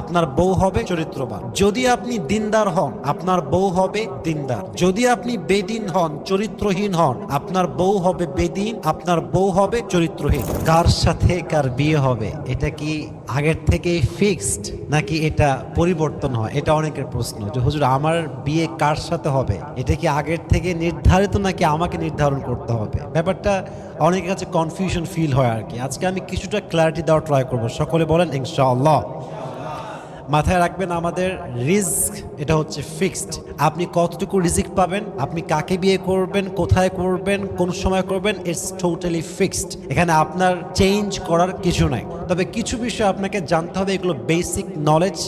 আপনার বউ হবে চরিত্রবান। যদি আপনি দিনদার হন, আপনার বউ হবে দিনদার। যদি আপনি বেদিন হন, চরিত্রহীন হন, আপনার বউ হবে বেদিন, আপনার বউ হবে চরিত্রহীন। কার সাথে কার বিয়ে হবে, এটা কি আগের থেকেই ফিক্সড, নাকি এটা পরিবর্তন হয়? এটা অনেকের প্রশ্ন, যে হুজুর, আমার বিয়ে কার সাথে হবে? এটা কি আগের থেকে নির্ধারিত, নাকি আমাকে নির্ধারণ করতে হবে? ব্যাপারটা অনেকের কাছে কনফিউশন ফিল হয় আর কি। আজকে আমি কিছুটা ক্লারিটি দেওয়ার ট্রাই করব। সকলে বলেন, ইনশাআল্লাহ। মাথায় রাখবেন আমাদের রিস্ক, এটা হচ্ছে ফিক্সড। আপনি কতটুকু রিজিক পাবেন, আপনি কাকে বিয়ে করবেন, কোথায় করবেন, কোন সময় করবেন ইটস টোটালি ফিক্সড এখানে আপনার চেঞ্জ করার কিছু নাই। তবে কিছু বিষয় আপনাকে জানতে হবে, এগুলো বেসিক নলেজ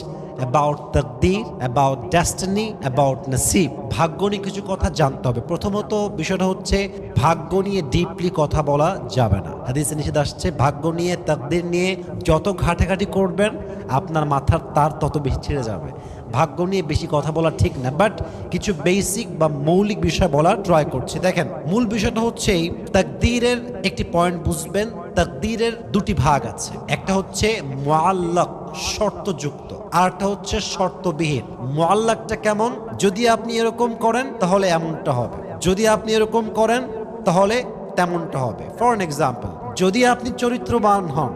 অ্যাবাউট তকদির অ্যাবাউট ডেস্টিনি অ্যাবাউট নসিব ভাগ্য নিয়ে কিছু কথা জানতে হবে। প্রথমত বিষয়টা হচ্ছে, ভাগ্য নিয়ে ডিপলি কথা বলা যাবে না। হাদিসে নিষেধ আসছে, ভাগ্য নিয়ে, তকদির নিয়ে যত ঘাটাঘাটি করবেন, আপনার মাথার তার তত বেশি ছেড়ে যাবে। ভাগ্য নিয়ে বেশি কথা বলা ঠিক না বাট কিছু বেসিক বা মৌলিক বিষয় বলার ট্রাই করছি। দেখেন, মূল বিষয়টা হচ্ছে তাকদীরের একটি পয়েন্ট বুঝবেন, তাকদীরের দুটি ভাগ আছে। একটা হচ্ছে মোয়াল্লাক শর্তযুক্ত। আর একটা হচ্ছে শর্তবিহীন। মোয়াল্লাকটা কেমন? যদি আপনি এরকম করেন, তাহলে এমনটা হবে। যদি আপনি এরকম করেন, তাহলে তেমনটা হবে। ফর এন এক্সাম্পল যদি আপনি চরিত্রবান হন,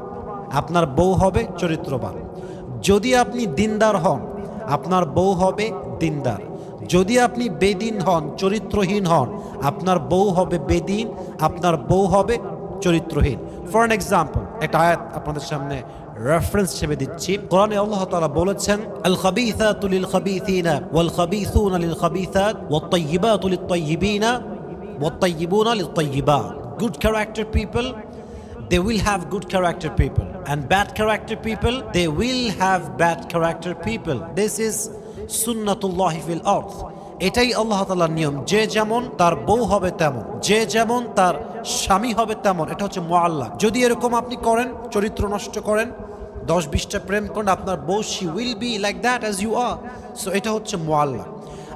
আপনার বউ হবে চরিত্রবান। যদি আপনি দিনদার হন, আপনার বউ হবে দিনদার। যদি আপনি বেদিন হন, চরিত্রহীন হন, আপনার বউ হবে বেদিন, আপনার বউ হবে চরিত্রহীন। ফর এন এক্সাম্পল একটা আয়াত আপনাদের সামনে রেফারেন্স হিসেবে দিচ্ছি। কোরআনে আল্লাহ তাআলা বলেছেন আল খাবিসাতু লিল খাবিসিনা ওয়াল খাবিসুনা লিল খাবিসাত ওয়াত তাইয়িবাতু লিত তাইয়িবিনা good character people they will have good character people. And bad character people, they will have bad character people. This is sunnatullah fil earth এটাই আল্লাহ তাআলার নিয়ম। যে যেমন তার বউ হবে তেমন। যে যেমন তার স্বামী হবে তেমন। এটা হচ্ছে মোয়াল্লা যদি এরকম আপনি করেন, চরিত্র নষ্ট করেন, দশ বিশটা প্রেম করেন, আপনার বউ she will be like that as you are so এটা হচ্ছে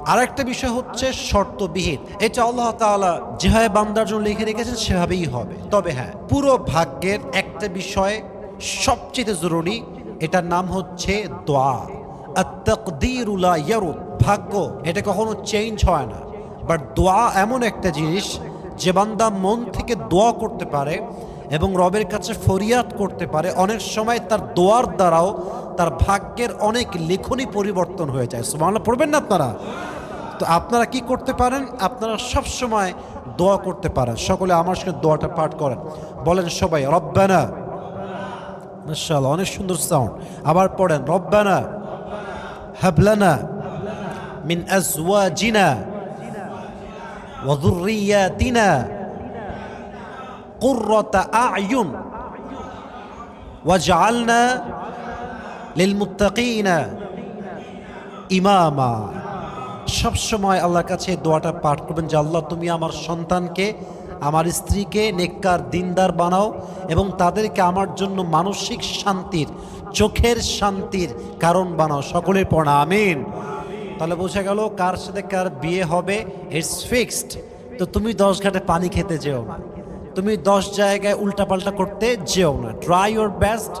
মোয়াল্লা আরেকটা বিষয় হচ্ছে শর্তবিহীন এটা আল্লাহ তাআলা যেভাবে বান্দার জন্য লিখে রেখেছেন, সেভাবেই হবে। তবে হ্যাঁ পুরো ভাগ্যের একটা বিষয় সবচেয়ে জরুরি, এটার নাম হচ্ছে দোয়া। আত্তাকদিরুলা ইয়ারুদ। ভাগ্য, এটা কখনো চেঞ্জ হয় না। বাট দোয়া এমন একটা জিনিস যে বান্দা মন থেকে দোয়া করতে পারে এবং রবের কাছে ফরিয়াদ করতে পারে। অনেক সময় তার দোয়ার দ্বারাও তার ভাগ্যের অনেক লেখনী পরিবর্তন হয়ে যায়। সুবহানাল্লাহ, পড়বেন না আপনারা? তো আপনারা কি করতে পারেন আপনারা সব সময় দোয়া করতে পারেন সকলে আমার সঙ্গে দোয়াটা পাঠ করেন বলেন সবাই রব্বানা মাশাআল্লাহ অনেক সুন্দর সাউন্ড আবার পড়েন রব্বানা হাবলানা মিন আজওয়াজিনা ওয়া যুররিয়াতিনা قرة أعين واجعلنا للمتقين ইমামা সব সময় আল্লাহর কাছে দোয়াটা পাঠ করবেন যে, আল্লাহ, তুমি আমার সন্তানকে, আমার স্ত্রীকে নেককার দিনদার বানাও এবং তাদেরকে আমার জন্য মানসিক শান্তির, চোখের শান্তির কারণ বানাও। সকলের পড়া, আমিন। তাহলে বোঝা গেল কার সাথে কার বিয়ে হবে ইটস ফিক্সড তো তুমি দশ ঘাটে পানি খেতে যেও না। তুমি দশ জায়গায় উল্টাপাল্টা করতে যেও না। Try your best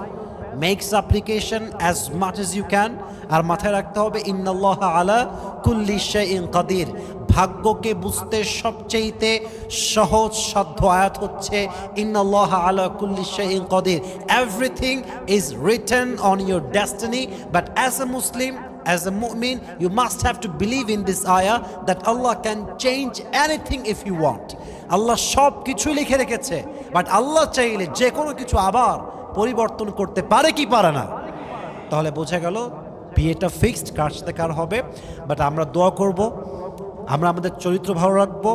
makes application as much as you can আর মাথায় রাখতে হবে ইন্নাল্লাহ আলা কুল্লি ইন কাদির। ভাগ্যকে বুঝতে সবচেয়েতে সহজ সাধ্য আয়াত হচ্ছে ইন্নাল্লাহ আলা কুল্লি ইন Kadir. Everything is written on your destiny but as a Muslim As a mu'min, you must have to believe in this ayah that Allah can change anything if you want. Allah সব কিছু লিখে রেখেছে বাট আল্লাহ চাইলে যে কোনো কিছু আবার পরিবর্তন করতে পারে কি পারে না? তাহলে বোঝা গেল, বিয়েটা ফিক্সড কার সাথে কার হবে বাট আমরা দোয়া করব, আমরা আমাদের চরিত্র ভালো রাখব।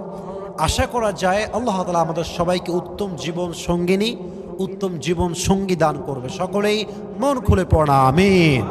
আশা করা যায় আল্লাহ তালা আমাদের সবাইকে উত্তম জীবন সঙ্গিনী, উত্তম জীবন সঙ্গী দান করবে। সকলেই মন খুলে পড়া, আমিন।